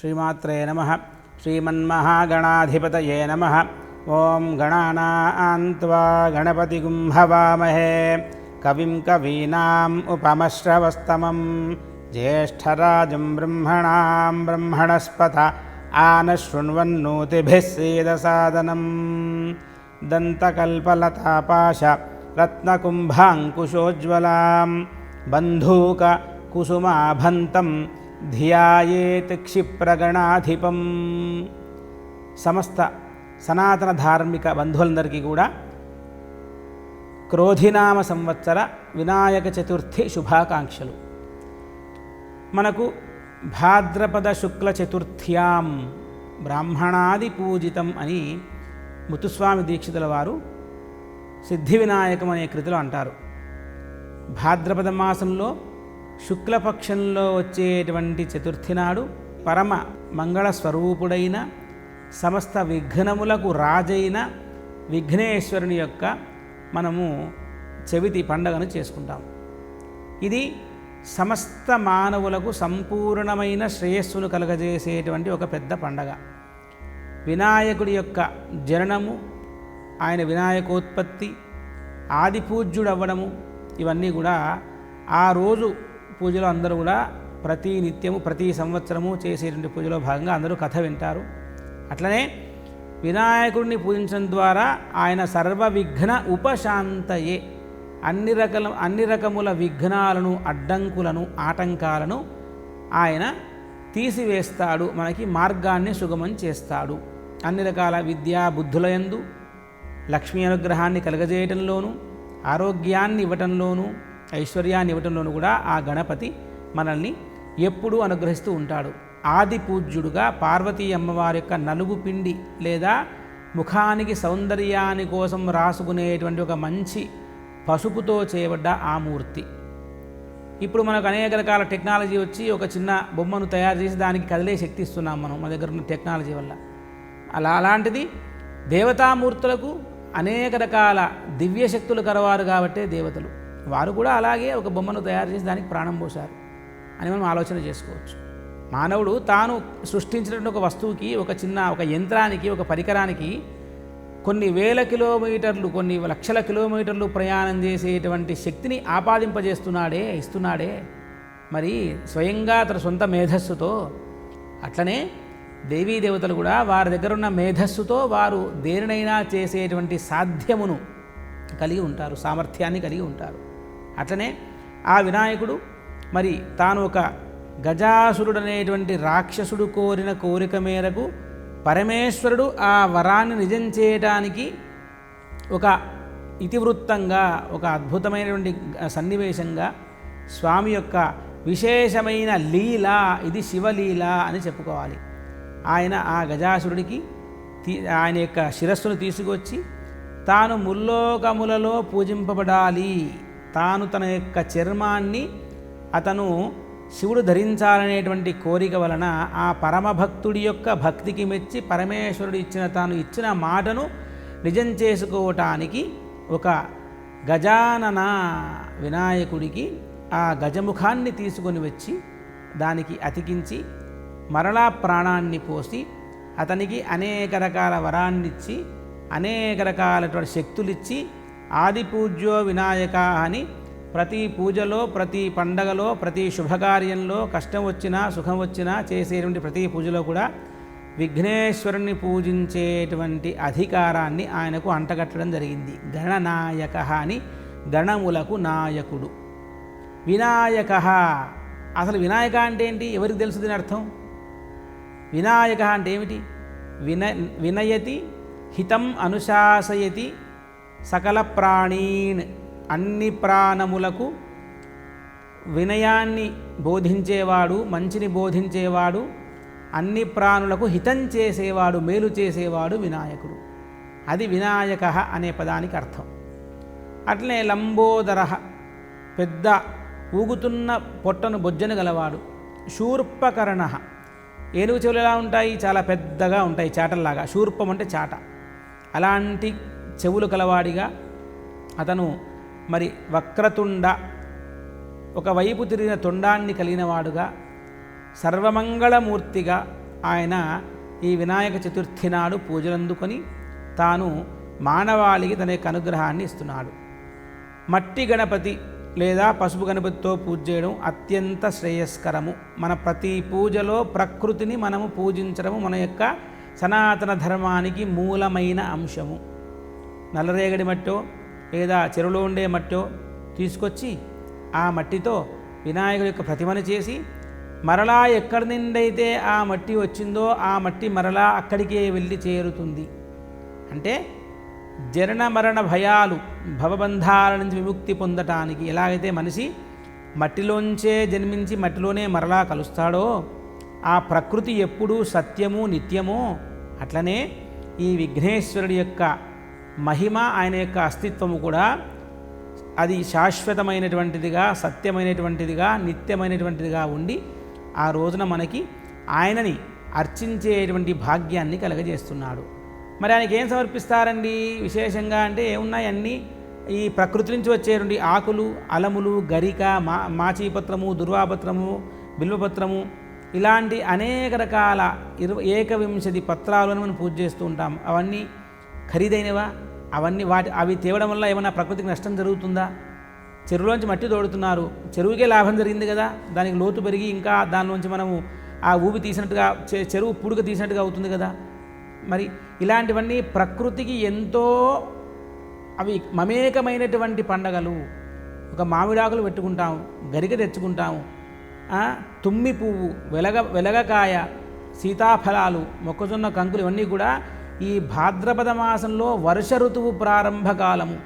శ్రీమాత్రే నమ. శ్రీమన్మహాగణాధిపతయే నమ. ఓం గణానాన్వా గణపతిగుం హవామహే. కవిం కవీనాం ఉపమశ్రవస్తమం. జ్యేష్ఠరాజం బ్రహ్మణాం బ్రహ్మణస్పత ఆనశృణ్వన్నూతిభిः सीदसादनं दन्तकल्पलतापाश रत्नकुम्भाङ्कुशोज्ज्वलां बन्धूककुसुमाभन्तं ధియాయేత్ క్షిప్రగణాధిపం సమస్త సనాతన ధార్మిక బంధువులందరికీ కూడా క్రోధినామ సంవత్సర వినాయక చతుర్థి శుభాకాంక్షలు మనకు భాద్రపద శుక్ల చతుర్థ్యాం బ్రాహ్మణాది పూజితం అని ముత్తుస్వామి దీక్షితుల వారు సిద్ధి వినాయకం అనే కృతిలో అంటారు భాద్రపద మాసంలో శుక్లపక్షంలో వచ్చేటువంటి చతుర్థి నాడు పరమ మంగళ స్వరూపుడైన సమస్త విఘ్నములకు రాజైన విఘ్నేశ్వరుని యొక్క మనము చెవితి పండగను చేసుకుంటాం. ఇది సమస్త మానవులకు సంపూర్ణమైన శ్రేయస్సును కలగజేసేటువంటి ఒక పెద్ద పండగ. వినాయకుడి యొక్క జననము ఆయన వినాయకోత్పత్తి ఆదిపూజ్యుడవ్వడము ఇవన్నీ కూడా ఆ రోజు పూజలో అందరూ కూడా ప్రతి నిత్యము ప్రతి సంవత్సరము చేసేటువంటి పూజలో భాగంగా అందరూ కథ వింటారు. అట్లనే వినాయకుడిని పూజించడం ద్వారా ఆయన సర్వ విఘ్న ఉపశాంతయే. అన్ని రకాల అన్ని రకముల విఘ్నాలను అడ్డంకులను ఆటంకాలను ఆయన తీసివేస్తాడు. మనకి మార్గాన్ని సుగమం చేస్తాడు. అన్ని రకాల విద్యా బుద్ధులయందు లక్ష్మీ అనుగ్రహాన్ని కలగజేయటంలోనూ ఆరోగ్యాన్ని ఇవ్వటంలోనూ ఐశ్వర్యాన్ని ఇవ్వటంలోనూ కూడా ఆ గణపతి మనల్ని ఎప్పుడూ అనుగ్రహిస్తూ ఉంటాడు. ఆది పూజ్యుడుగా పార్వతీ అమ్మవారి యొక్క నలుగు పిండి లేదా ముఖానికి సౌందర్యాని కోసం రాసుకునేటువంటి ఒక మంచి పసుపుతో చేయబడ్డ ఆ మూర్తి. ఇప్పుడు మనకు అనేక రకాల టెక్నాలజీ వచ్చి ఒక చిన్న బొమ్మను తయారు చేసి దానికి కదిలే శక్తి ఇస్తున్నాం మనం మన దగ్గర ఉన్న టెక్నాలజీ వల్ల. అలా అలాంటిది దేవతామూర్తులకు అనేక రకాల దివ్య శక్తులు కలవారు కాబట్టే దేవతలు. వారు కూడా అలాగే ఒక బొమ్మను తయారు చేసి దానికి ప్రాణం పోశారు అని మనం ఆలోచన చేసుకోవచ్చు. మానవుడు తాను సృష్టించినటువంటి ఒక వస్తువుకి ఒక చిన్న ఒక యంత్రానికి ఒక పరికరానికి కొన్ని వేల కిలోమీటర్లు కొన్ని లక్షల కిలోమీటర్లు ప్రయాణం చేసేటువంటి శక్తిని ఆపాదింపజేస్తున్నాడే ఇస్తున్నాడే. మరి స్వయంగా తన సొంత మేధస్సుతో అట్లనే దేవీ దేవతలు కూడా వారి దగ్గర ఉన్న మేధస్సుతో వారు దేనినైనా చేసేటువంటి సాధ్యమును కలిగి ఉంటారు సామర్థ్యాన్ని కలిగి ఉంటారు. అట్లనే ఆ వినాయకుడు మరి తాను ఒక గజాసురుడు అనేటువంటి రాక్షసుడు కోరిన కోరిక మేరకు పరమేశ్వరుడు ఆ వరాన్ని నిజం చేయటానికి ఒక ఇతివృత్తంగా ఒక అద్భుతమైనటువంటి సన్నివేశంగా స్వామి యొక్క విశేషమైన లీల ఇది శివలీల అని చెప్పుకోవాలి. ఆయన ఆ గజాసురుడికి తీ ఆయన యొక్క శిరస్సును తీసుకొచ్చి తాను ముల్లోకములలో పూజింపబడాలి. తాను తన యొక్క చర్మాన్ని అతను శివుడు ధరించాలనేటువంటి కోరిక వలన ఆ పరమభక్తుడి యొక్క భక్తికి మెచ్చి పరమేశ్వరుడు ఇచ్చిన తాను ఇచ్చిన మాటను నిజం చేసుకోవటానికి ఒక గజానన వినాయకుడికి ఆ గజముఖాన్ని తీసుకొని వచ్చి దానికి అతికించి మరలా ప్రాణాన్ని పోసి అతనికి అనేక రకాల వరాన్నిచ్చి అనేక రకాలటువంటి శక్తులిచ్చి ఆది పూజ్యో వినాయక అని ప్రతి పూజలో ప్రతి పండగలో ప్రతి శుభకార్యంలో కష్టం వచ్చినా సుఖం వచ్చినా చేసేటువంటి ప్రతి పూజలో కూడా విఘ్నేశ్వరుని పూజించేటువంటి అధికారాన్ని ఆయనకు అంటగట్టడం జరిగింది. గణనాయక అని గణములకు నాయకుడు. వినాయక అసలు వినాయక అంటే ఏంటి? ఎవరికి తెలుసు దీని అర్థం? వినాయక అంటే ఏమిటి? విన వినయతి హితం అనుశాసయతి సకల ప్రాణీన్ అన్ని ప్రాణములకు వినయాన్ని బోధించేవాడు మంచిని బోధించేవాడు అన్ని ప్రాణులకు హితం చేసేవాడు మేలు చేసేవాడు వినాయకుడు. అది వినాయక అనే పదానికి అర్థం. అట్లనే లంబోదర పెద్ద ఊగుతున్న పొట్టను బొజ్జను గలవాడు. శూర్పకర్ణ ఏనుగు చెవులు ఎలా ఉంటాయి? చాలా పెద్దగా ఉంటాయి చాటల్లాగా. శూర్పం అంటే చాట. అలాంటి చెవులు కలవాడిగా అతను మరి వక్రతుండ ఒకవైపు తిరిగిన తొండాన్ని కలిగినవాడుగా సర్వమంగళమూర్తిగా ఆయన ఈ వినాయక చతుర్థి నాడు పూజలందుకొని తాను మానవాళికి తన యొక్క అనుగ్రహాన్ని ఇస్తున్నాడు. మట్టి గణపతి లేదా పసుపు గణపతితో పూజ చేయడం అత్యంత శ్రేయస్కరము. మన ప్రతి పూజలో ప్రకృతిని మనము పూజించడము మన యొక్క సనాతన ధర్మానికి మూలమైన అంశము. నల్లరేగడి మట్టో లేదా చెరువులో ఉండే మట్టో తీసుకొచ్చి ఆ మట్టితో వినాయకుడి యొక్క ప్రతిమను చేసి మరలా ఎక్కడి నుండైతే ఆ మట్టి వచ్చిందో ఆ మట్టి మరలా అక్కడికే వెళ్ళి చేరుతుంది. అంటే జనన మరణ భయాలు భవబంధాల నుంచి విముక్తి పొందటానికి ఎలాగైతే మనిషి మట్టిలోంచే జన్మించి మట్టిలోనే మరలా కలుస్తాడో ఆ ప్రకృతి ఎప్పుడూ సత్యము నిత్యము అట్లనే ఈ విఘ్నేశ్వరుడి యొక్క మహిమ ఆయన యొక్క అస్తిత్వము కూడా అది శాశ్వతమైనటువంటిదిగా సత్యమైనటువంటిదిగా నిత్యమైనటువంటిదిగా ఉండి ఆ రోజున మనకి ఆయనని అర్చించేటువంటి భాగ్యాన్ని కలగజేస్తున్నాడు. మరి ఆయనకి ఏం సమర్పిస్తారండి? విశేషంగా అంటే ఏమున్నాయి అన్నీ ఈ ప్రకృతి నుంచి వచ్చేటువంటి ఆకులు అలములు గరిక మా మాచీపత్రము దుర్వాపత్రము బిల్వపత్రము ఇలాంటి అనేక రకాల ఇరవై ఏకవింశతి పత్రాలను మనం పూజ చేస్తూ ఉంటాం. అవన్నీ ఖరీదైనవా? అవన్నీ వాటి అవి తేవడం వల్ల ఏమైనా ప్రకృతికి నష్టం జరుగుతుందా? చెరువులోంచి మట్టి తోడుతున్నారు. చెరువుకే లాభం జరిగింది కదా? దానికి లోతు పెరిగి ఇంకా దానిలోంచి మనము ఆ ఊబి తీసినట్టుగా చెరువు పుడుక తీసినట్టుగా అవుతుంది కదా? మరి ఇలాంటివన్నీ ప్రకృతికి ఎంతో అవి మమేకమైనటువంటి పండగలు. ఒక మామిడాకులు పెట్టుకుంటాం గరిక తెచ్చుకుంటాము తుమ్మి పువ్వు వెలగ వెలగకాయ సీతాఫలాలు మొక్కజొన్న కంకులు ఇవన్నీ కూడా ఈ భాద్రపద మాసంలో వర్ష ఋతువు ప్రారంభ కాలము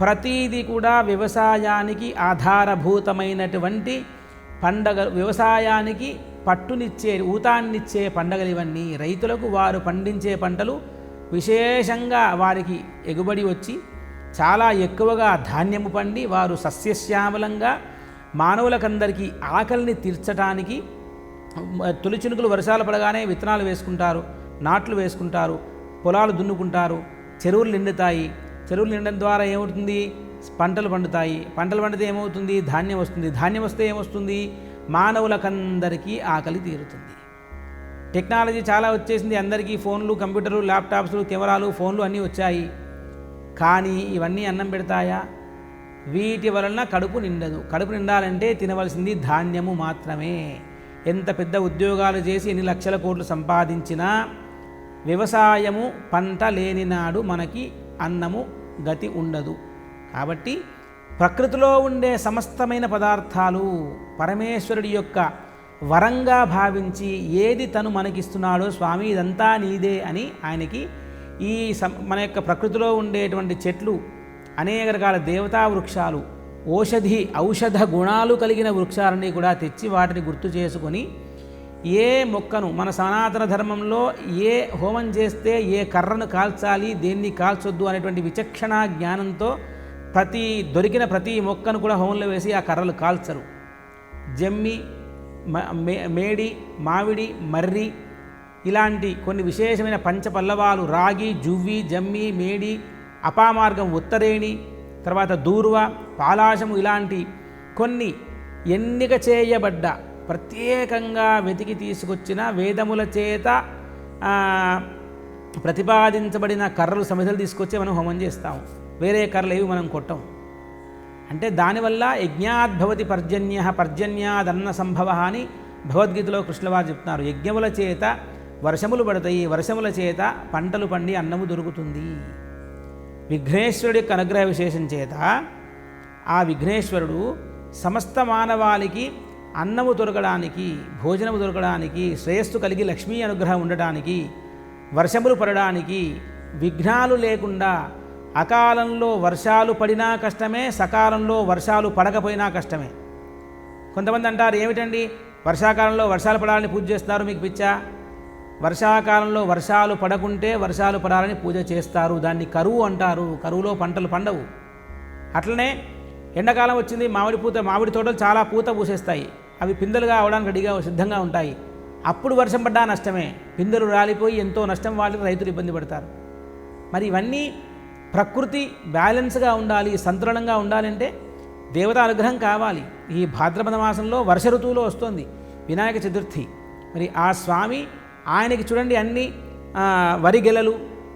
ప్రతీది కూడా వ్యవసాయానికి ఆధారభూతమైనటువంటి పండగ వ్యవసాయానికి పట్టునిచ్చే ఊతాన్నిచ్చే పండగలు ఇవన్నీ రైతులకు వారు పండించే పంటలు విశేషంగా వారికి ఎగుబడి వచ్చి చాలా ఎక్కువగా ధాన్యము పండి వారు సస్యశ్యామలంగా మానవులకందరికీ ఆకలిని తీర్చటానికి తొలిచినుకులు తొలి చినుకులు వర్షాలు పడగానే విత్తనాలు వేసుకుంటారు. నాట్లు వేసుకుంటారు పొలాలు దున్నుకుంటారు చెరువులు నిండుతాయి. చెరువులు నిండడం ద్వారా ఏమవుతుంది? పంటలు పండుతాయి. పంటలు పండితే ఏమవుతుంది? ధాన్యం వస్తుంది. ధాన్యం వస్తే ఏమొస్తుంది? మానవులకందరికీ ఆకలి తీరుతుంది. టెక్నాలజీ చాలా వచ్చేసింది. అందరికీ ఫోన్లు కంప్యూటర్లు ల్యాప్టాప్స్ కెమెరాలు ఫోన్లు అన్నీ వచ్చాయి. కానీ ఇవన్నీ అన్నం పెడతాయా? వీటి వలన కడుపు నిండదు. కడుపు నిండాలంటే తినవలసింది ధాన్యము మాత్రమే. ఎంత పెద్ద ఉద్యోగాలు చేసి ఎన్ని లక్షల కోట్లు సంపాదించినా వ్యవసాయము పంట లేనినాడు మనకి అన్నము గతి ఉండదు. కాబట్టి ప్రకృతిలో ఉండే సమస్తమైన పదార్థాలు పరమేశ్వరుడి యొక్క వరంగా భావించి ఏది తను మనకిస్తున్నాడో స్వామి ఇదంతా నీదే అని ఆయనకి ఈ సం మన యొక్క ప్రకృతిలో ఉండేటువంటి చెట్లు అనేక రకాల దేవతా వృక్షాలు ఓషధి ఔషధ గుణాలు కలిగిన వృక్షాలని కూడా తెచ్చి వాటిని గుర్తు చేసుకొని ఏ మొక్కను మన సనాతన ధర్మంలో ఏ హోమం చేస్తే ఏ కర్రను కాల్చాలి దేన్ని కాల్చొద్దు అనేటువంటి విచక్షణ జ్ఞానంతో ప్రతి దొరికిన ప్రతి మొక్కను కూడా హోమంలో వేసి ఆ కర్రలు కాల్చరు. జమ్మి మే- మేడి మామిడి మర్రి ఇలాంటి కొన్ని విశేషమైన పంచపల్లవాలు రాగి జువ్వి జమ్మి మేడి అపామార్గం ఉత్తరేణి తర్వాత దూర్వ పాలాశము ఇలాంటి కొన్ని ఎన్నిక చేయబడ్డ ప్రత్యేకంగా వెతికి తీసుకొచ్చిన వేదముల చేత ప్రతిపాదించబడిన కర్రలు సమిధలు తీసుకొచ్చి మనం హోమం చేస్తాము వేరే కర్రలు ఏవి మనం కొట్టం. అంటే దానివల్ల యజ్ఞాద్భవతి పర్జన్య పర్జన్యాదన్న సంభవ అని భగవద్గీతలో కృష్ణవారు చెప్తున్నారు. యజ్ఞముల చేత వర్షములు పడతాయి. వర్షముల చేత పంటలు పండి అన్నము దొరుకుతుంది. విఘ్నేశ్వరుడి యొక్క అనుగ్రహ విశేషం చేత ఆ విఘ్నేశ్వరుడు సమస్త మానవాళికి అన్నము దొరకడానికి భోజనము దొరకడానికి శ్రేయస్సు కలిగి లక్ష్మీ అనుగ్రహం ఉండడానికి వర్షములు పడడానికి విఘ్నాలు లేకుండా అకాలంలో వర్షాలు పడినా కష్టమే సకాలంలో వర్షాలు పడకపోయినా కష్టమే. కొంతమంది అంటారు ఏమిటండి? వర్షాకాలంలో వర్షాలు పడాలని పూజ చేస్తున్నారు మీకు పిచ్చా? వర్షాకాలంలో వర్షాలు పడకుంటే వర్షాలు పడాలని పూజ చేస్తారు. దాన్ని కరువు అంటారు. కరువులో పంటలు పండవు. అట్లనే ఎండాకాలం వచ్చింది మామిడి పూత మామిడి తోటలు చాలా పూత పూసేస్తాయి. అవి పిందెలుగా అవడానికి రెడీగా సిద్ధంగా ఉంటాయి. అప్పుడు వర్షం పడ్డా నష్టమే. పిందెలు రాలిపోయి ఎంతో నష్టం వాళ్ళకి రైతులు ఇబ్బంది పడతారు. మరి ఇవన్నీ ప్రకృతి బ్యాలెన్స్గా ఉండాలి సంతులనంగా ఉండాలంటే దేవత అనుగ్రహం కావాలి. ఈ భాద్రపద మాసంలో వర్ష ఋతువులో వస్తుంది వినాయక చతుర్థి. మరి ఆ స్వామి ఆయనకి చూడండి అన్ని వరి గెలలు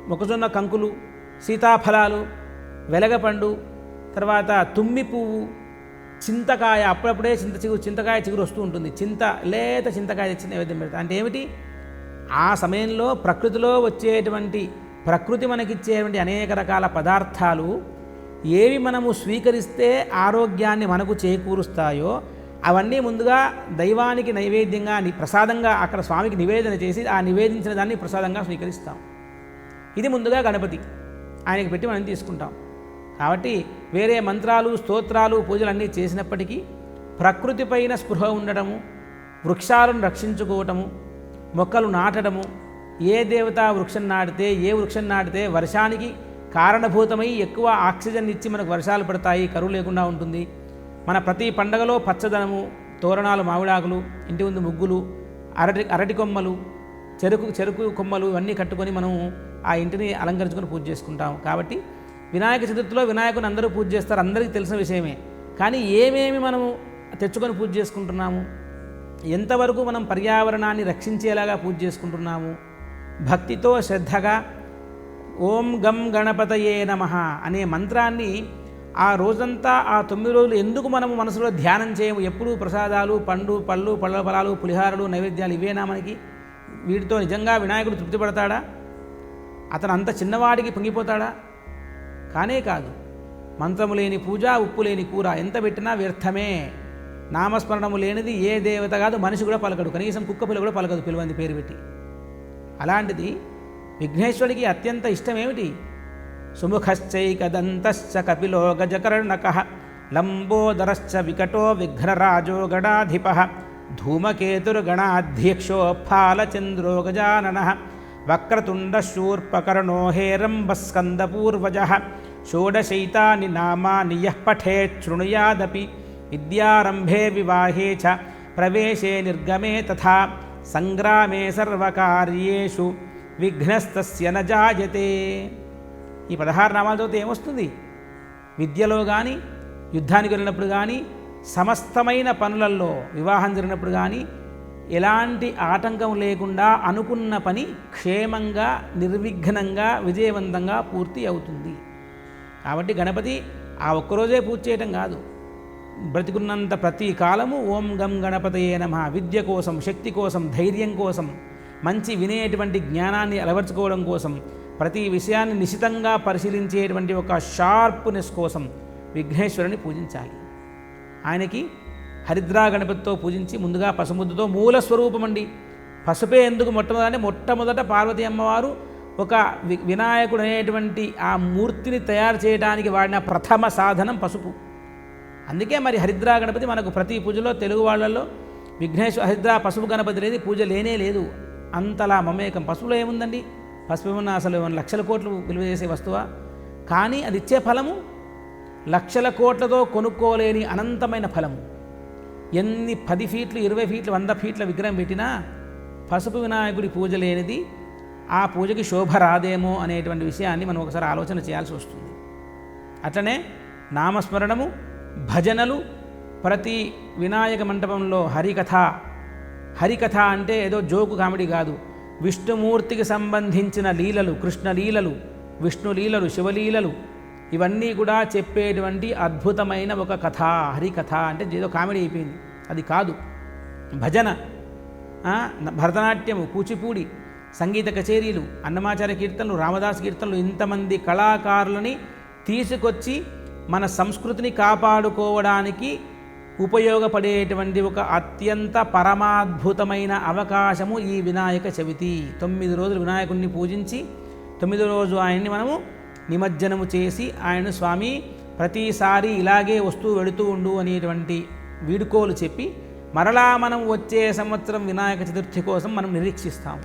మొక్కజొన్న కంకులు సీతాఫలాలు వెలగపండు తర్వాత తుమ్మి పువ్వు చింతకాయ అప్పుడప్పుడే చింత చిగురు చింతకాయ చిగురు వస్తూ ఉంటుంది. చింత లేత చింతకాయ తెచ్చి నైవేద్యం పెడతా. అంటే ఏమిటి? ఆ సమయంలో ప్రకృతిలో వచ్చేటువంటి ప్రకృతి మనకిచ్చేటువంటి అనేక రకాల పదార్థాలు ఏవి మనము స్వీకరిస్తే ఆరోగ్యాన్ని మనకు చేకూరుస్తాయో అవన్నీ ముందుగా దైవానికి నైవేద్యంగా ప్రసాదంగా అక్కడ స్వామికి నివేదన చేసి ఆ నివేదించిన దాన్ని ప్రసాదంగా స్వీకరిస్తాం. ఇది ముందుగా గణపతి. ఆయనకి పెట్టి మనం తీసుకుంటాం. కాబట్టి వేరే మంత్రాలు స్తోత్రాలు పూజలు అన్నీ చేసినప్పటికీ ప్రకృతి పైన స్పృహ ఉండటము వృక్షాలను రక్షించుకోవటము మొక్కలు నాటడము ఏ దేవత వృక్షం నాటితే ఏ వృక్షం నాటితే వర్షానికి కారణభూతమై ఎక్కువ ఆక్సిజన్ ఇచ్చి మనకు వర్షాలు పడతాయి కరువు లేకుండా ఉంటుంది. మన ప్రతి పండగలో పచ్చదనము తోరణాలు మామిడాకులు ఇంటి ముందు ముగ్గులు అరటి అరటి కొమ్మలు చెరుకు చెరుకు కొమ్మలు ఇవన్నీ కట్టుకొని మనం ఆ ఇంటిని అలంకరించుకొని పూజ చేసుకుంటాం కాబట్టి వినాయక చతుర్థిలో వినాయకుని అందరూ పూజ చేస్తారు అందరికీ తెలిసిన విషయమే. కానీ ఏమేమి మనము తెచ్చుకొని పూజ చేసుకుంటున్నాము? ఎంతవరకు మనం పర్యావరణాన్ని రక్షించేలాగా పూజ చేసుకుంటున్నాము? భక్తితో శ్రద్ధగా ఓం గం గణపతయే నమ అనే మంత్రాన్ని ఆ రోజంతా ఆ తొమ్మిది రోజులు ఎందుకు మనము మనసులో ధ్యానం చేయము? ఎప్పుడూ ప్రసాదాలు పండు పళ్ళు పళ్ళ ఫలాలు పులిహారలు నైవేద్యాలు ఇవేనా మనకి? వీటితో నిజంగా వినాయకుడు తృప్తి పడతాడా అతను అంత చిన్నవాడికి పొంగిపోతాడా? కానే కాదు. మంత్రము లేని పూజ ఉప్పు లేని కూర ఎంత పెట్టినా వ్యర్థమే. నామస్మరణము లేనిది ఏ దేవత కాదు మనిషి కూడా పలకడు. కనీసం కుక్క పిల్ల కూడా పలకదు పిలువంది పేరు పెట్టి. అలాంటిది విఘ్నేశ్వరుడికి అత్యంత ఇష్టం ఏమిటి సుముఖశ్చైకదంతశ్చ కపిలో గజకర్ణక లంబోదరశ్చ వికటో విఘ్నరాజో గణాధిప ధూమకేతుర్గణాధ్యక్షో ఫాలచంద్రో గజానన వక్రతుండశూర్పకర్ణో హేరంబస్కందపూర్వజ షోడశైతాని నామాని యః పఠేత్ శృణుయాదపి విద్యారంభే వివాహే చ ప్రవేశే నిర్గమే తథా సంగ్రామే సర్వకార్యేషు విఘ్నస్తస్య న జాయతే. ఈ పదహారు నామాలతో ఏమొస్తుంది? విద్యలో కానీ యుద్ధానికి వెళ్ళినప్పుడు కానీ సమస్తమైన పనులలో వివాహం జరిగినప్పుడు కానీ ఎలాంటి ఆటంకం లేకుండా అనుకున్న పని క్షేమంగా నిర్విఘ్నంగా విజయవంతంగా పూర్తి అవుతుంది. కాబట్టి గణపతి ఆ ఒక్కరోజే పూజ చేయటం కాదు. బ్రతికున్నంత ప్రతి కాలము ఓం గం గణపతయే నమ. విద్య కోసం శక్తి కోసం ధైర్యం కోసం మంచి వినేటువంటి జ్ఞానాన్ని అలవర్చుకోవడం కోసం ప్రతి విషయాన్ని నిశితంగా పరిశీలించేటువంటి ఒక షార్ప్నెస్ కోసం విఘ్నేశ్వరుని పూజించాలి. ఆయనకి హరిద్రా గణపతితో పూజించి ముందుగా పసుముద్దుతో మూల స్వరూపం అండి పసుపే ఎందుకు మొట్టమొదట మొట్టమొదట పార్వతీ అమ్మవారు ఒక వి వినాయకుడు అనేటువంటి ఆ మూర్తిని తయారు చేయడానికి వాడిన ప్రథమ సాధనం పసుపు. అందుకే మరి హరిద్రా గణపతి మనకు ప్రతి పూజలో తెలుగు వాళ్ళల్లో విఘ్నేశ్వర హరిద్రా పసుపు గణపతి అనేది పూజ లేనే లేదు. అంతలా మమేకం. పసుపులో ఏముందండి? పసుపు ఏమన్నా అసలు ఏమన్నా లక్షల కోట్లు విలువ చేసే వస్తువా? కానీ అది ఇచ్చే ఫలము లక్షల కోట్లతో కొనుక్కోలేని అనంతమైన ఫలము. ఎన్ని పది ఫీట్లు ఇరవై ఫీట్లు వంద ఫీట్ల విగ్రహం పెట్టినా పసుపు వినాయకుడి పూజ లేనిది ఆ పూజకి శోభ రాదేమో అనేటువంటి విషయాన్ని మనం ఒకసారి ఆలోచన చేయాల్సి వస్తుంది. అట్లనే నామస్మరణము భజనలు ప్రతి వినాయక మంటపంలో హరికథ. హరికథ అంటే ఏదో జోకు కామెడీ కాదు. విష్ణుమూర్తికి సంబంధించిన లీలలు కృష్ణ లీలలు విష్ణు లీలలు శివలీలలు ఇవన్నీ కూడా చెప్పేటువంటి అద్భుతమైన ఒక కథ హరికథ అంటే ఏదో కామెడీ అయిపోయింది. అది కాదు. భజన భరతనాట్యము కూచిపూడి సంగీత కచేరీలు అన్నమాచార్య కీర్తనలు రామదాస్ కీర్తనలు ఇంతమంది కళాకారులని తీసుకొచ్చి మన సంస్కృతిని కాపాడుకోవడానికి ఉపయోగపడేటువంటి ఒక అత్యంత పరమాద్భుతమైన అవకాశము ఈ వినాయక చవితి. తొమ్మిది రోజులు వినాయకుడిని పూజించి తొమ్మిది రోజు ఆయన్ని మనము నిమజ్జనము చేసి ఆయన స్వామి ప్రతిసారి ఇలాగే వస్తూ వెళుతూ ఉండు అనేటువంటి వీడుకోలు చెప్పి మరలా మనం వచ్చే సంవత్సరం వినాయక చతుర్థి కోసం మనం నిరీక్షిస్తాం.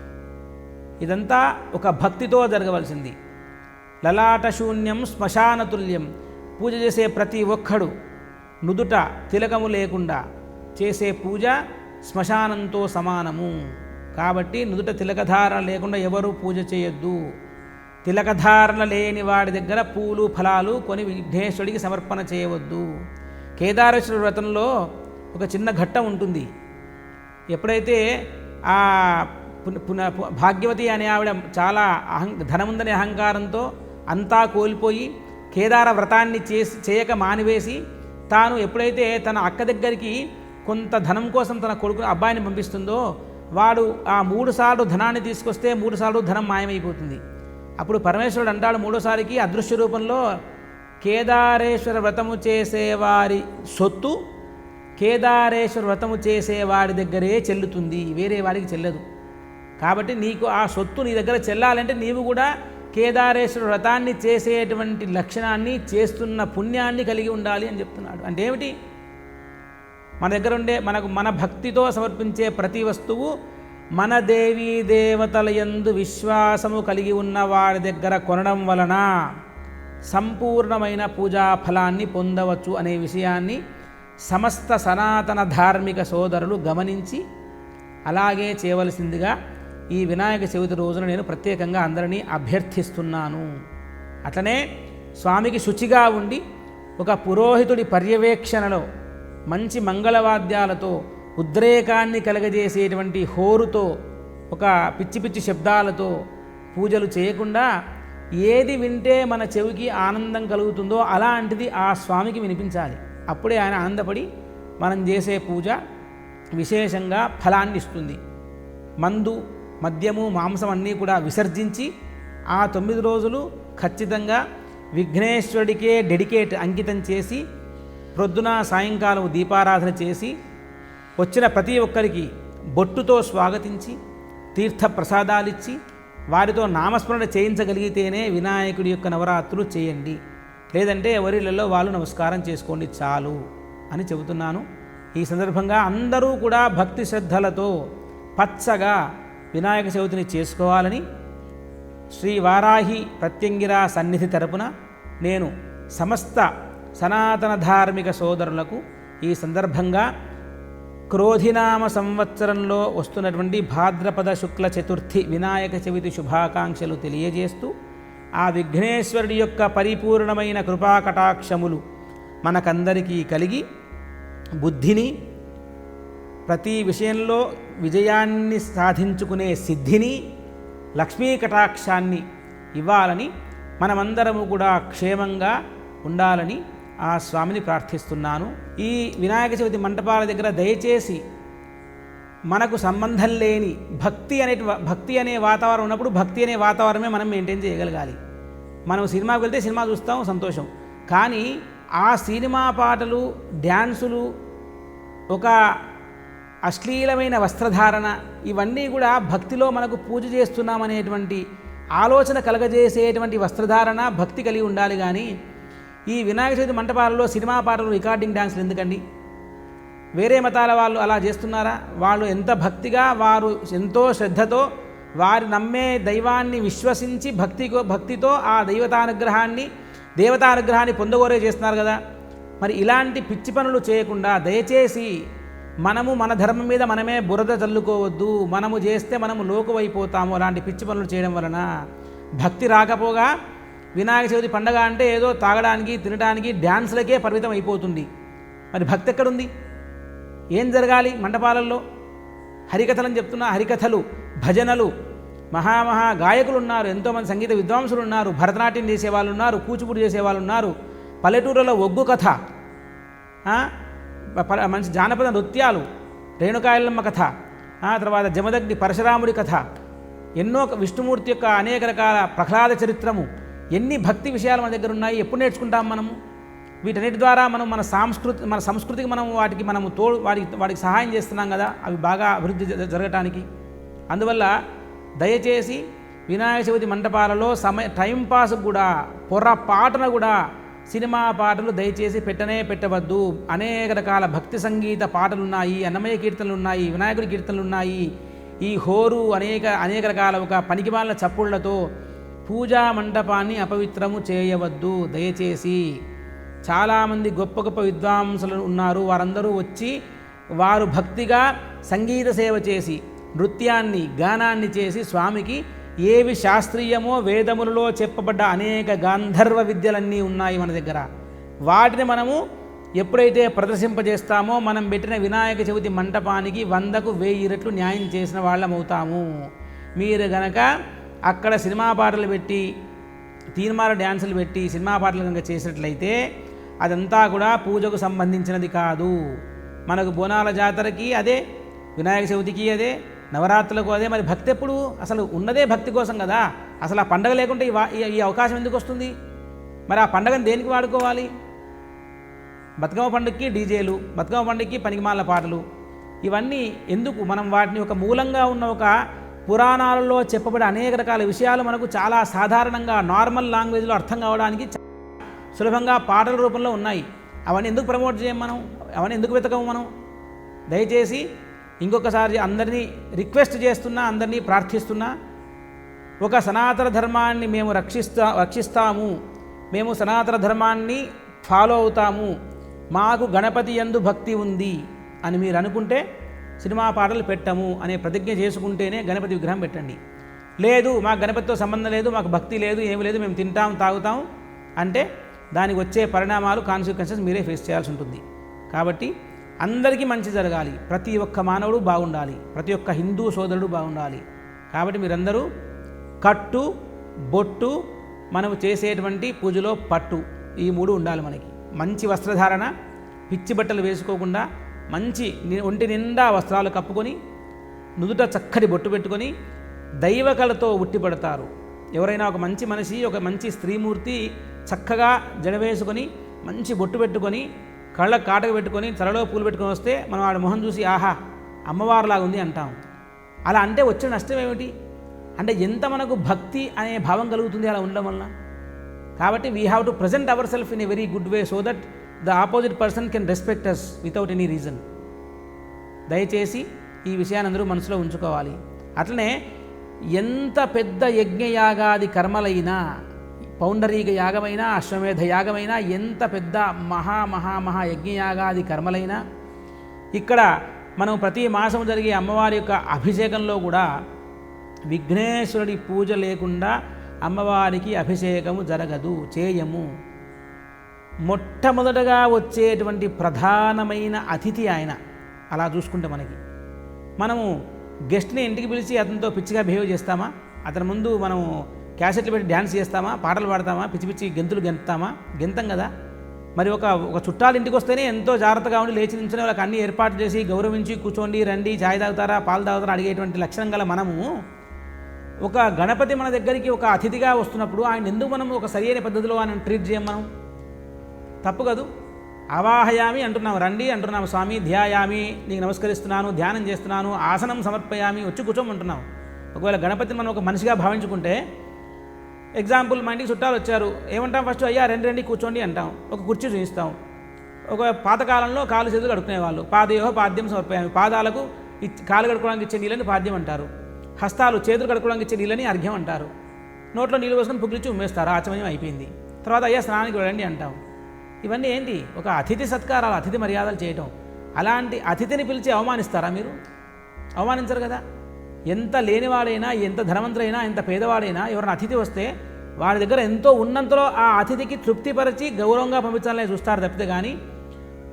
ఇదంతా ఒక భక్తితో జరగవలసింది. లలాట శూన్యం శ్మశానతుల్యం పూజ చేసే ప్రతి ఒక్కడు నుదుట తిలకము లేకుండా చేసే పూజ శ్మశానంతో సమానము. కాబట్టి నుదుట తిలకధారణ లేకుండా ఎవరూ పూజ చేయొద్దు. తిలకధారణ లేని వాడి దగ్గర పూలు ఫలాలు కొని విఘ్నేశ్వరుడికి సమర్పణ చేయవద్దు. కేదారేశ్వర వ్రతంలో ఒక చిన్న ఘట్టం ఉంటుంది. ఎప్పుడైతే ఆ పున- పున పు- భాగ్యవతి అనే ఆవిడ చాలా అహం ధనముందనే అహంకారంతో అంతా కోల్పోయి కేదార వ్రతాన్ని చేసి చేయక మానివేసి తాను ఎప్పుడైతే తన అక్క దగ్గరికి కొంత ధనం కోసం తన కొడుకు అబ్బాయిని పంపిస్తుందో వాడు ఆ మూడు సార్లు ధనాన్ని తీసుకొస్తే మూడు సార్లు ధనం మాయమైపోతుంది. అప్పుడు పరమేశ్వరుడు అంటాడు మూడోసారికి అదృశ్య రూపంలో కేదారేశ్వర వ్రతము చేసేవారి సొత్తు కేదారేశ్వర వ్రతము చేసేవాడి దగ్గరే చెల్లుతుంది. వేరే వారికి చెల్లదు. కాబట్టి నీకు ఆ సొత్తు నీ దగ్గర చెల్లాలంటే నీవు కూడా కేదారేశ్వర వ్రతాన్ని చేసేటువంటి లక్షణాన్ని చేస్తున్న పుణ్యాన్ని కలిగి ఉండాలి అని చెప్తున్నాడు. అంటే ఏమిటి? మన దగ్గర ఉండే మనకు మన భక్తితో సమర్పించే ప్రతి వస్తువు మన దేవీ దేవతల యందు విశ్వాసము కలిగి ఉన్న వారి దగ్గర కొనడం వలన సంపూర్ణమైన పూజా ఫలాన్ని పొందవచ్చు అనే విషయాన్ని సమస్త సనాతన ధార్మిక సోదరులు గమనించి అలాగే చేయవలసిందిగా ఈ వినాయక చవితి రోజున నేను ప్రత్యేకంగా అందరినీ అభ్యర్థిస్తున్నాను. అట్లనే స్వామికి శుచిగా ఉండి ఒక పురోహితుడి పర్యవేక్షణలో మంచి మంగళవాద్యాలతో ఉద్రేకాన్ని కలగజేసేటువంటి హోరుతో ఒక పిచ్చి పిచ్చి శబ్దాలతో పూజలు చేయకుండా ఏది వింటే మన చెవికి ఆనందం కలుగుతుందో అలాంటిది ఆ స్వామికి వినిపించాలి. అప్పుడే ఆయన ఆనందపడి మనం చేసే పూజ విశేషంగా ఫలాన్ని ఇస్తుంది. మందు మద్యము మాంసం అన్నీ కూడా విసర్జించి ఆ తొమ్మిది రోజులు ఖచ్చితంగా విఘ్నేశ్వరుడికే డెడికేట్ అంకితం చేసి ప్రొద్దున సాయంకాలం దీపారాధన చేసి వచ్చిన ప్రతి ఒక్కరికి బొట్టుతో స్వాగతించి తీర్థ ప్రసాదాలిచ్చి వారితో నామస్మరణ చేయించగలిగితేనే వినాయకుడి యొక్క నవరాత్రులు చేయండి. లేదంటే ఎవరిళ్ళలో వాళ్ళు నమస్కారం చేసుకోండి చాలు అని చెబుతున్నాను. ఈ సందర్భంగా అందరూ కూడా భక్తి శ్రద్ధలతో పచ్చగా వినాయక చవితిని చేసుకోవాలని శ్రీ వారాహి ప్రత్యంగిరా సన్నిధి తరపున నేను సమస్త సనాతన ధార్మిక సోదరులకు ఈ సందర్భంగా క్రోధినామ సంవత్సరంలో వస్తున్నటువంటి భాద్రపద శుక్ల చతుర్థి వినాయక చవితి శుభాకాంక్షలు తెలియజేస్తూ ఆ విఘ్నేశ్వరుడి యొక్క పరిపూర్ణమైన కృపాకటాక్షములు మనకందరికీ కలిగి బుద్ధిని ప్రతి విషయంలో విజయాన్ని సాధించుకునే సిద్ధిని లక్ష్మీ కటాక్షాన్ని ఇవ్వాలని మనమందరము కూడా క్షేమంగా ఉండాలని ఆ స్వామిని ప్రార్థిస్తున్నాను. ఈ వినాయక చవితి మంటపాల దగ్గర దయచేసి మనకు సంబంధం లేని భక్తి అనే భక్తి అనే వాతావరణం ఉన్నప్పుడు భక్తి అనే వాతావరణమే మనం మెయింటైన్ చేయగలగాలి. మనం సినిమాకి వెళ్తే సినిమా చూస్తాం సంతోషం. కానీ ఆ సినిమా పాటలు డ్యాన్సులు ఒక అశ్లీలమైన వస్త్రధారణ ఇవన్నీ కూడా భక్తిలో మనకు పూజ చేస్తున్నామనేటువంటి ఆలోచన కలగజేసేటువంటి వస్త్రధారణ భక్తి కలిగి ఉండాలి కానీ ఈ వినాయక చవితి మంటపాలలో సినిమా పాటలు రికార్డింగ్ డ్యాన్సులు ఎందుకండి? వేరే మతాల వాళ్ళు అలా చేస్తున్నారా? వాళ్ళు ఎంత భక్తిగా వారు ఎంతో శ్రద్ధతో వారి నమ్మే దైవాన్ని విశ్వసించి భక్తితో భక్తితో ఆ దైవతానుగ్రహాన్ని దేవతానుగ్రహాన్ని పొందగోరే చేస్తున్నారు కదా? మరి ఇలాంటి పిచ్చి పనులు చేయకుండా దయచేసి మనము మన ధర్మం మీద మనమే బురద చల్లుకోవద్దు మనము చేస్తే మనము లోకువైపోతాము అలాంటి పిచ్చి పనులు చేయడం వలన భక్తి రాకపోగా వినాయక చవితి పండగ అంటే ఏదో తాగడానికి తినడానికి డ్యాన్సులకే పరిమితం అయిపోతుంది. మరి భక్తి ఎక్కడుంది? ఏం జరగాలి మండపాలల్లో హరికథలని చెప్తున్నా హరికథలు భజనలు. మహామహా గాయకులు ఉన్నారు ఎంతోమంది సంగీత విద్వాంసులు ఉన్నారు భరతనాట్యం చేసేవాళ్ళు ఉన్నారు కూచిపూడి చేసేవాళ్ళు ఉన్నారు పల్లెటూరులో ఒగ్గు కథ. మంచి జానపద నృత్యాలు రేణుకాయలమ్మ కథ. ఆ తర్వాత జమదగ్ని పరశురాముడి కథ. ఎన్నో విష్ణుమూర్తి యొక్క అనేక రకాల ప్రహ్లాద చరిత్రము. ఎన్ని భక్తి విషయాలు మన దగ్గర ఉన్నాయి ఎప్పుడు నేర్చుకుంటాం మనము? వీటన్నిటి ద్వారా మనం మన సాంస్కృతి మన సంస్కృతికి మనం వాటికి మనము తోడు వాటికి వాటికి సహాయం చేస్తున్నాం కదా అవి బాగా అభివృద్ధి జరగటానికి. అందువల్ల దయచేసి వినాయక చవితి మంటపాలలో సమయ టైంపాస్ కూడా పొరపాటున కూడా సినిమా పాటలు దయచేసి పెట్టనే పెట్టవద్దు. అనేక రకాల భక్తి సంగీత పాటలు ఉన్నాయి అన్నమయ్య కీర్తనలు ఉన్నాయి వినాయకుడి కీర్తనలు ఉన్నాయి ఈ హోరు అనేక అనేక రకాల ఒక పనికిమాల చప్పుళ్ళతో పూజా మండపాన్ని అపవిత్రము చేయవద్దు దయచేసి. చాలామంది గొప్ప గొప్ప విద్వాంసులు ఉన్నారు. వారందరూ వచ్చి వారు భక్తిగా సంగీత సేవ చేసి నృత్యాన్ని గానాన్ని చేసి స్వామికి ఏవి శాస్త్రీయమో వేదములలో చెప్పబడ్డ అనేక గాంధర్వ విద్యలన్నీ ఉన్నాయి మన దగ్గర. వాటిని మనము ఎప్పుడైతే ప్రదర్శింపజేస్తామో మనం పెట్టిన వినాయక చవితి మంటపానికి వందకు వెయ్యి రెట్లు న్యాయం చేసిన వాళ్ళమవుతాము. మీరు గనక అక్కడ సినిమా పాటలు పెట్టి తీర్మాన డ్యాన్సులు పెట్టి సినిమా పాటలు కనుక చేసినట్లయితే అదంతా కూడా పూజకు సంబంధించినది కాదు. మనకు బోనాల జాతరకి అదే వినాయక చవితికి అదే నవరాత్రులకు అదే. మరి భక్తి ఎప్పుడు? అసలు ఉన్నదే భక్తి కోసం కదా. అసలు ఆ పండగ లేకుంటే ఈ ఈ అవకాశం ఎందుకు వస్తుంది? మరి ఆ పండగను దేనికి వాడుకోవాలి? బతుకమ్మ పండుగకి డీజేలు బతుకమ్మ పండుగకి పనికిమాల పాటలు. ఇవన్నీ ఎందుకు? మనం వాటిని ఒక మూలంగా ఉన్న ఒక పురాణాలలో చెప్పబడే అనేక రకాల విషయాలు మనకు చాలా సాధారణంగా నార్మల్ లాంగ్వేజ్లో అర్థం కావడానికి సులభంగా పాటల రూపంలో ఉన్నాయి. అవన్నీ ఎందుకు ప్రమోట్ చేయం మనం? అవన్నీ ఎందుకు వెతకము మనం? దయచేసి ఇంకొకసారి అందరినీ రిక్వెస్ట్ చేస్తున్నా అందరినీ ప్రార్థిస్తున్నా ఒక సనాతన ధర్మాన్ని మేము రక్షిస్తా రక్షిస్తాము. మేము సనాతన ధర్మాన్ని ఫాలో అవుతాము. మాకు గణపతి యందు భక్తి ఉంది అని మీరు అనుకుంటే సినిమా పాటలు పెట్టము అనే ప్రతిజ్ఞ చేసుకుంటేనే గణపతి విగ్రహం పెట్టండి. లేదు మాకు గణపతితో సంబంధం లేదు మాకు భక్తి లేదు ఏమి లేదు మేము తింటాం తాగుతాం అంటే దానికి వచ్చే పరిణామాలు కాన్సిక్వెన్సెస్ మీరే ఫేస్ చేయాల్సి ఉంటుంది. కాబట్టి అందరికీ మంచి జరగాలి. ప్రతి ఒక్క మానవుడు బాగుండాలి. ప్రతి ఒక్క హిందూ సోదరుడు బాగుండాలి. కాబట్టి మీరందరూ కట్టు బొట్టు మనం చేసేటువంటి పూజలో పట్టు ఈ మూడు ఉండాలి మనకి. మంచి వస్త్రధారణ పిచ్చి బట్టలు వేసుకోకుండా మంచి ఒంటి నిండా వస్త్రాలు కప్పుకొని నుదుట చక్కటి బొట్టు పెట్టుకొని దైవకళతో ఉట్టిపడతారు. ఎవరైనా ఒక మంచి మనిషి ఒక మంచి స్త్రీమూర్తి చక్కగా జడవేసుకొని మంచి బొట్టు పెట్టుకొని కళ్ళ కాటక పెట్టుకొని తలలో పూలు పెట్టుకొని వస్తే మనం వాడి మొహం చూసి ఆహా అమ్మవారిలాగా ఉంది అంటాం. అలా అంటే వచ్చే నష్టం ఏమిటి? అంటే ఎంత మనకు భక్తి అనే భావం కలుగుతుంది అలా ఉండడం వలన? కాబట్టి we have to present our self in a very good way so that the opposite person can respect us without any reason దయచేసి ఈ విషయాన్ని అందరూ మనసులో ఉంచుకోవాలి. అట్లనే ఎంత పెద్ద యజ్ఞయాగాది కర్మలైనా పౌండరీక యాగమైనా అశ్వమేధ యాగమైనా ఎంత పెద్ద మహా మహా మహా యజ్ఞయాగాది కర్మలైనా ఇక్కడ మనం ప్రతి మాసం జరిగే అమ్మవారి యొక్క అభిషేకంలో కూడా విఘ్నేశ్వరుడి పూజ లేకుండా అమ్మవారికి అభిషేకము జరగదు చేయము. మొట్టమొదటగా వచ్చేటువంటి ప్రధానమైన అతిథి ఆయన. అలా చూసుకుంటే మనకి. మనము గెస్ట్ని ఇంటికి పిలిచి అతనితో పిచ్చిగా బిహేవ్ చేస్తామా? అతని ముందు మనము క్యాసెట్లు పెట్టి డ్యాన్స్ చేస్తామా? పాటలు పాడతామా? పిచ్చి పిచ్చి గెంతులు గెంతామా? గెంతం కదా. మరి ఒక ఒక చుట్టాలు ఇంటికి వస్తేనే ఎంతో జాగ్రత్తగా ఉండి లేచి నించుని వాళ్ళకి అన్ని ఏర్పాటు చేసి గౌరవించి కూర్చోండి రండి చాయ్ తాగుతారా పాలు తాగుతారా అడిగేటువంటి లక్షణం గల మనము ఒక గణపతి మన దగ్గరికి ఒక అతిథిగా వస్తున్నప్పుడు ఆయన ఎందుకు మనం ఒక సరైన పద్ధతిలో ఆయన ట్రీట్ చేయం మనం? తప్పు కదూ. అవాహయామి అంటున్నాం రండి అంటున్నాం స్వామి ధ్యాయామి నీకు నమస్కరిస్తున్నాను ధ్యానం చేస్తున్నాను ఆసనం సమర్పయామి వచ్చి కూర్చోమంటున్నాం ఒకవేళ గణపతిని మనం ఒక మనిషిగా భావించుకుంటే ఎగ్జాంపుల్ మా ఇంటికి చుట్టాలు వచ్చారు. ఏమంటాం ఫస్ట్ అయ్యా రెండు రండి కూర్చోండి అంటాం. ఒక కుర్చీ చూపిస్తాం. ఒక పాతకాలంలో కాలు చేతులు కడుక్కునేవాళ్ళు పాదయోహ పాద్యం సమర్పయామి. పాదాలకు కాలు కడుక్కోవడానికి ఇచ్చే నీళ్ళని పాద్యం అంటారు. హస్తాలు చేతులు కడుక్కోవడానికి ఇచ్చే నీళ్ళని అర్ఘ్యం అంటారు. నోట్లో నీళ్ళు పోసుకొని పుగ్లిచ్చి ఉమ్మేస్తారు. ఆచమయం అయిపోయింది. తర్వాత అయ్యా స్నానానికి వెళ్ళండి అంటాం. ఇవన్నీ ఏంటి? ఒక అతిథి సత్కారాలు అతిథి మర్యాదలు చేయటం. అలాంటి అతిథిని పిలిచి అవమానిస్తారా మీరు? అవమానించరు కదా. ఎంత లేనివాడైనా ఎంత ధనవంతుడైనా ఎంత పేదవాడైనా ఎవరైనా అతిథి వస్తే వాడి దగ్గర ఎంతో ఉన్నంతలో ఆ అతిథికి తృప్తిపరిచి గౌరవంగా పంపించాలని చూస్తారు తప్పితే కానీ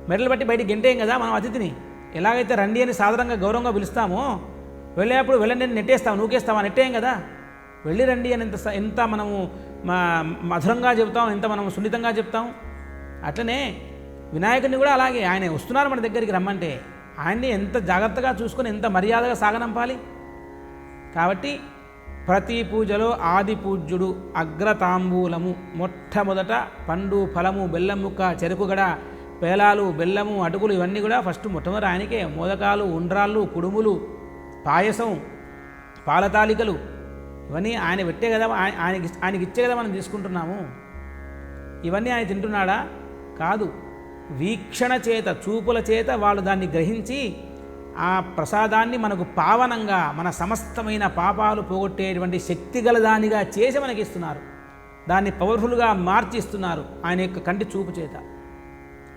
మెడలు బట్టి బయటికి గెంటేయం కదా మనం అతిథిని. ఎలాగైతే రండి అని సాధారణంగా గౌరవంగా పిలుస్తామో వెళ్ళేప్పుడు వెళ్ళండి అని నెట్టేస్తాం నూకేస్తామా నెట్టేయం కదా. వెళ్ళి రండి అని ఎంత ఎంత మనము మధురంగా చెబుతాం ఎంత మనం సున్నితంగా చెప్తాం? అట్లనే వినాయకుడిని కూడా అలాగే ఆయన వస్తున్నారు మన దగ్గరికి రమ్మంటే ఆయన్ని ఎంత జాగ్రత్తగా చూసుకొని ఎంత మర్యాదగా సాగనంపాలి? కాబట్టి ప్రతి పూజలో ఆది పూజ్యుడు అగ్రతాంబూలము మొట్టమొదట పండు ఫలము బెల్లం ముక్క చెరుకుగడ పేలాలు బెల్లము అటుకులు ఇవన్నీ కూడా ఫస్ట్ మొట్టమొదట ఆయనకే. మోదకాలు ఉండ్రాళ్ళు కుడుములు పాయసం పాలతాలికలు ఇవన్నీ ఆయన పెట్టే కదా ఆయన ఆయనకి ఆయనకి ఇచ్చే కదా మనం తీసుకుంటున్నాము. ఇవన్నీ ఆయన తింటున్నాడా? కాదు. వీక్షణ చేత చూపుల చేత వాళ్ళు దాన్ని గ్రహించి ఆ ప్రసాదాన్ని మనకు పావనంగా మన సమస్తమైన పాపాలు పోగొట్టేటువంటి శక్తి గల దానిగా చేసి మనకి ఇస్తున్నారు దాన్ని పవర్ఫుల్గా మార్చిస్తున్నారు ఆయన యొక్క కంటి చూపు చేత.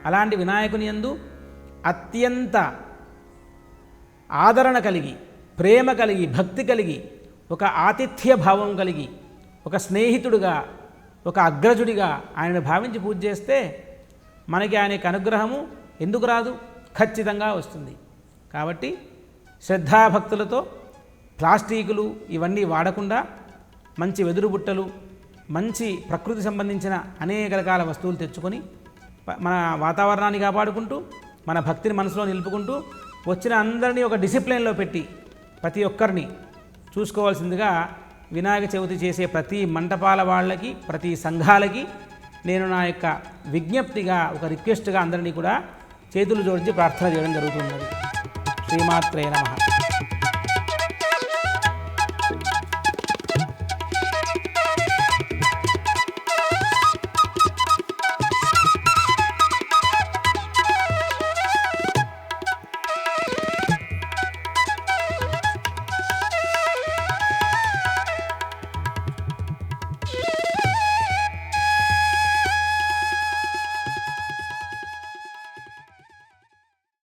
అలాంటి వినాయకుని యందు అత్యంత ఆదరణ కలిగి ప్రేమ కలిగి భక్తి కలిగి ఒక ఆతిథ్య భావం కలిగి ఒక స్నేహితుడిగా ఒక అగ్రజుడిగా ఆయనను భావించి పూజ చేస్తే మనకి ఆయన అనుగ్రహము ఎందుకు రాదు? ఖచ్చితంగా వస్తుంది. కాబట్టి శ్రద్ధాభక్తులతో ప్లాస్టికులు ఇవన్నీ వాడకుండా మంచి వెదురు బుట్టలు మంచి ప్రకృతి సంబంధించిన అనేక రకాల వస్తువులు తెచ్చుకొని మన వాతావరణాన్ని కాపాడుకుంటూ మన భక్తిని మనసులో నిలుపుకుంటూ వచ్చిన అందరినీ ఒక డిసిప్లిన్లో పెట్టి ప్రతి ఒక్కరిని చూసుకోవాల్సిందిగా వినాయక చవితి చేసే ప్రతి మంటపాల వాళ్ళకి ప్రతి సంఘాలకి నేను నా యొక్క విజ్ఞప్తిగా ఒక రిక్వెస్ట్గా అందరినీ కూడా చేతులు జోడించి ప్రార్థన చేయడం జరుగుతున్నది. శ్రీమాత్రే నమః.